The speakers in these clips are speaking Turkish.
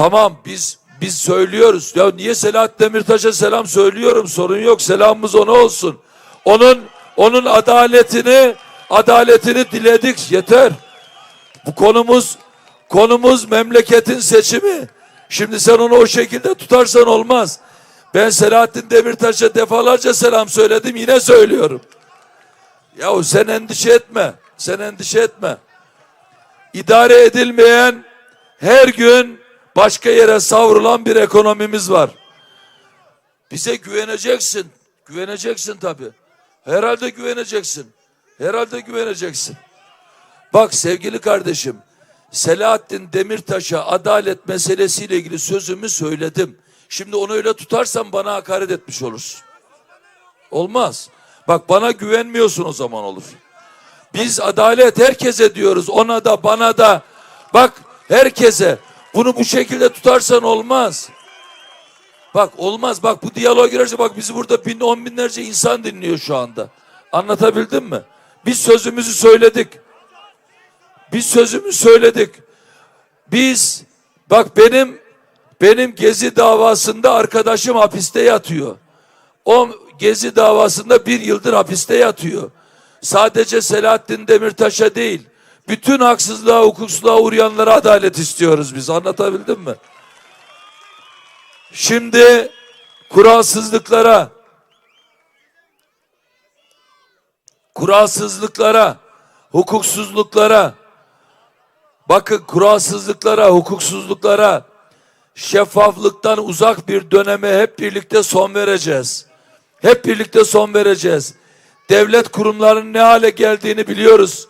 Tamam biz biz söylüyoruz. Ya niye Selahattin Demirtaş'a selam söylüyorum sorun yok. Selamımız ona olsun. Onun onun adaletini adaletini diledik yeter. Bu konumuz konumuz memleketin seçimi. Şimdi sen onu o şekilde tutarsan olmaz. Ben Selahattin Demirtaş'a defalarca selam söyledim yine söylüyorum. Yahu sen endişe etme. Sen endişe etme. İdare edilmeyen her gün başka yere savrulan bir ekonomimiz var. Bize güveneceksin. Güveneceksin tabii. Herhalde güveneceksin. Herhalde güveneceksin. Bak sevgili kardeşim, Selahattin Demirtaş'a adalet meselesiyle ilgili sözümü söyledim. Şimdi onu öyle tutarsan bana hakaret etmiş olursun. Olmaz. Bak bana güvenmiyorsun o zaman olur. Biz adalet herkese diyoruz. Ona da bana da. Bak herkese. Bunu bu şekilde tutarsan olmaz. Bak olmaz. Bak bu diyaloğa girerse bak bizi burada bin on binlerce insan dinliyor şu anda. Anlatabildim mi? Biz sözümüzü söyledik. Biz sözümüzü söyledik. Biz bak benim benim gezi davasında arkadaşım hapiste yatıyor. O gezi davasında bir yıldır hapiste yatıyor. Sadece Selahattin Demirtaş'a değil, bütün haksızlığa, hukuksuzluğa uğrayanlara adalet istiyoruz biz. Anlatabildim mi? Şimdi kuralsızlıklara, kuralsızlıklara, hukuksuzluklara, bakın kuralsızlıklara, hukuksuzluklara, şeffaflıktan uzak bir döneme hep birlikte son vereceğiz. Hep birlikte son vereceğiz. Devlet kurumlarının ne hale geldiğini biliyoruz.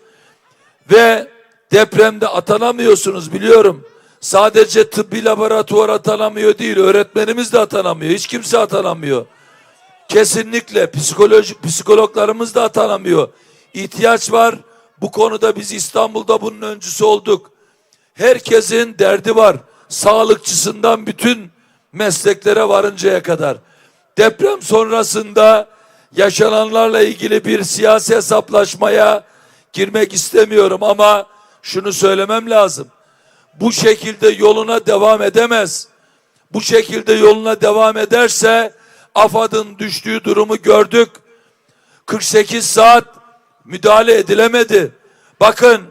Ve depremde atanamıyorsunuz biliyorum. Sadece tıbbi laboratuvar atanamıyor değil, öğretmenimiz de atanamıyor. Hiç kimse atanamıyor. Kesinlikle psikoloji, psikologlarımız da atanamıyor. İhtiyaç var. Bu konuda biz İstanbul'da bunun öncüsü olduk. Herkesin derdi var. Sağlıkçısından bütün mesleklere varıncaya kadar. Deprem sonrasında yaşananlarla ilgili bir siyasi hesaplaşmaya girmek istemiyorum ama şunu söylemem lazım. Bu şekilde yoluna devam edemez. Bu şekilde yoluna devam ederse AFAD'ın düştüğü durumu gördük. 48 saat müdahale edilemedi. Bakın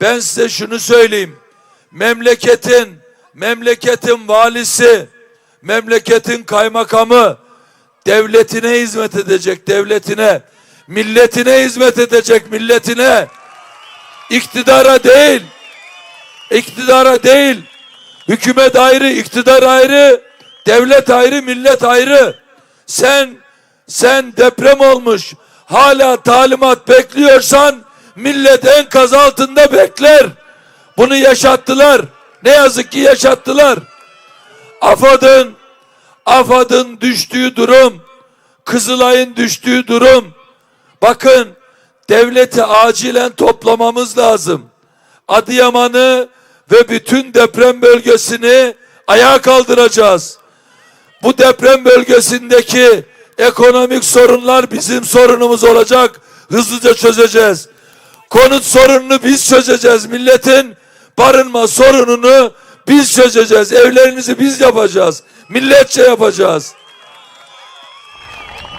ben size şunu söyleyeyim. Memleketin memleketin valisi, memleketin kaymakamı devletine hizmet edecek devletine, milletine hizmet edecek milletine. İktidara değil. İktidara değil. Hükümet ayrı, iktidar ayrı, devlet ayrı, millet ayrı. Sen sen deprem olmuş. Hala talimat bekliyorsan millet enkaz altında bekler. Bunu yaşattılar. Ne yazık ki yaşattılar. AFAD'ın AFAD'ın düştüğü durum, Kızılay'ın düştüğü durum. Bakın devleti acilen toplamamız lazım. Adıyaman'ı ve bütün deprem bölgesini ayağa kaldıracağız. Bu deprem bölgesindeki ekonomik sorunlar bizim sorunumuz olacak. Hızlıca çözeceğiz. Konut sorununu biz çözeceğiz. Milletin barınma sorununu biz çözeceğiz. Evlerimizi biz yapacağız. Milletçe yapacağız.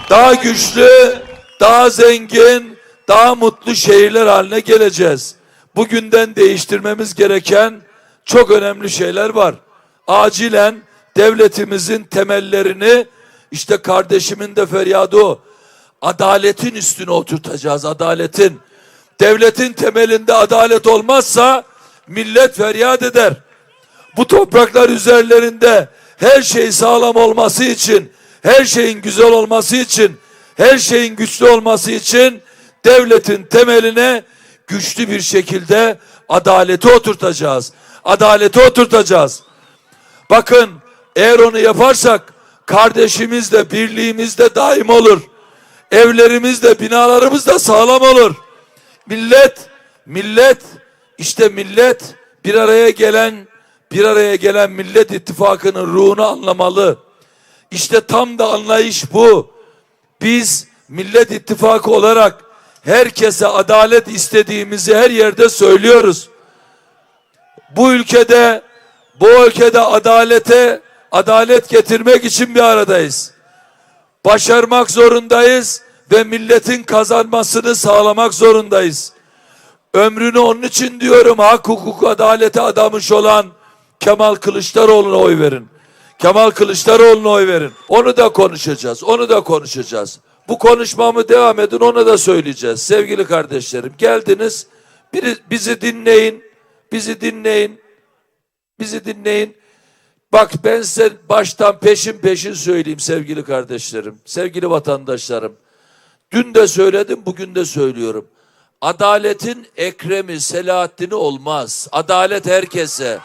Daha güçlü, daha zengin, daha mutlu şehirler haline geleceğiz. Bugünden değiştirmemiz gereken çok önemli şeyler var. Acilen devletimizin temellerini işte kardeşimin de feryadı o. Adaletin üstüne oturtacağız, adaletin. Devletin temelinde adalet olmazsa millet feryat eder. Bu topraklar üzerlerinde her şey sağlam olması için, her şeyin güzel olması için, her şeyin güçlü olması için devletin temeline güçlü bir şekilde adaleti oturtacağız. Adaleti oturtacağız. Bakın eğer onu yaparsak kardeşimiz de birliğimiz de daim olur. Evlerimiz de binalarımız da sağlam olur. Millet, millet işte millet bir araya gelen bir araya gelen Millet İttifakı'nın ruhunu anlamalı. İşte tam da anlayış bu. Biz Millet İttifakı olarak herkese adalet istediğimizi her yerde söylüyoruz. Bu ülkede Bu ülkede adalete, adalet getirmek için bir aradayız. Başarmak zorundayız ve milletin kazanmasını sağlamak zorundayız. Ömrünü onun için diyorum hak, hukuk, adalete adamış olan Kemal Kılıçdaroğlu'na oy verin. Kemal Kılıçdaroğlu'na oy verin. Onu da konuşacağız. Onu da konuşacağız. Bu konuşmamı devam edin onu da söyleyeceğiz. Sevgili kardeşlerim geldiniz. Biri, bizi dinleyin. Bizi dinleyin. Bizi dinleyin. Bak ben size baştan peşin peşin söyleyeyim sevgili kardeşlerim. Sevgili vatandaşlarım. Dün de söyledim bugün de söylüyorum. Adaletin Ekrem'i, Selahaddin'i olmaz. Adalet herkese.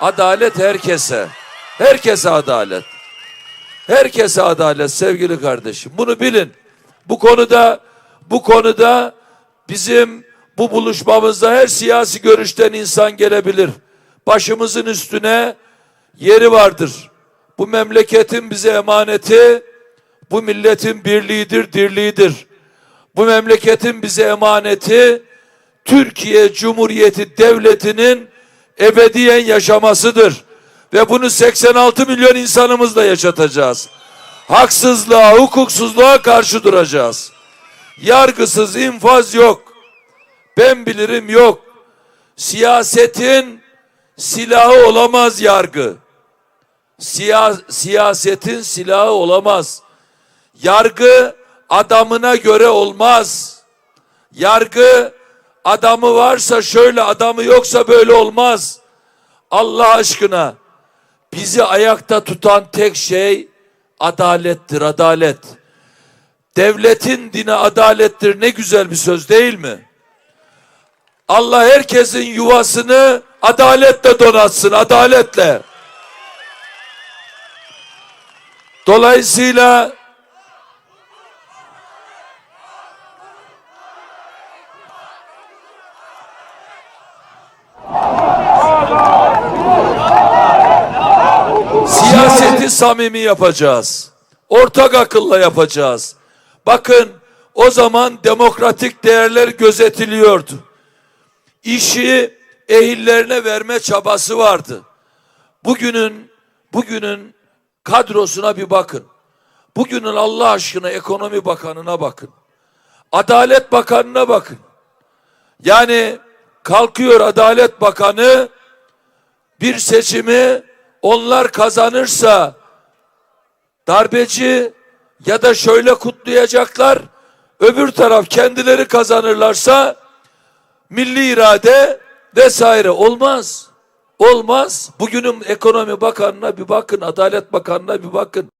Adalet herkese. Herkese adalet. Herkese adalet sevgili kardeşim. Bunu bilin. Bu konuda bu konuda bizim bu buluşmamızda her siyasi görüşten insan gelebilir. Başımızın üstüne yeri vardır. Bu memleketin bize emaneti, bu milletin birliğidir, dirliğidir. Bu memleketin bize emaneti Türkiye Cumhuriyeti Devleti'nin ebediyen yaşamasıdır. Ve bunu 86 milyon insanımızla yaşatacağız. Haksızlığa, hukuksuzluğa karşı duracağız. Yargısız infaz yok. Ben bilirim yok. Siyasetin silahı olamaz yargı. Siya, siyasetin silahı olamaz. Yargı adamına göre olmaz. Yargı adamı varsa şöyle adamı yoksa böyle olmaz. Allah aşkına bizi ayakta tutan tek şey adalettir, adalet. Devletin dini adalettir ne güzel bir söz değil mi? Allah herkesin yuvasını adaletle donatsın, adaletle. Dolayısıyla Samimi yapacağız. Ortak akılla yapacağız. Bakın o zaman demokratik değerler gözetiliyordu. İşi ehillerine verme çabası vardı. Bugünün bugünün kadrosuna bir bakın. Bugünün Allah aşkına ekonomi bakanına bakın. Adalet bakanına bakın. Yani kalkıyor Adalet Bakanı bir seçimi onlar kazanırsa darbeci ya da şöyle kutlayacaklar. Öbür taraf kendileri kazanırlarsa milli irade vesaire olmaz. Olmaz. Bugünün ekonomi bakanına bir bakın, adalet bakanına bir bakın.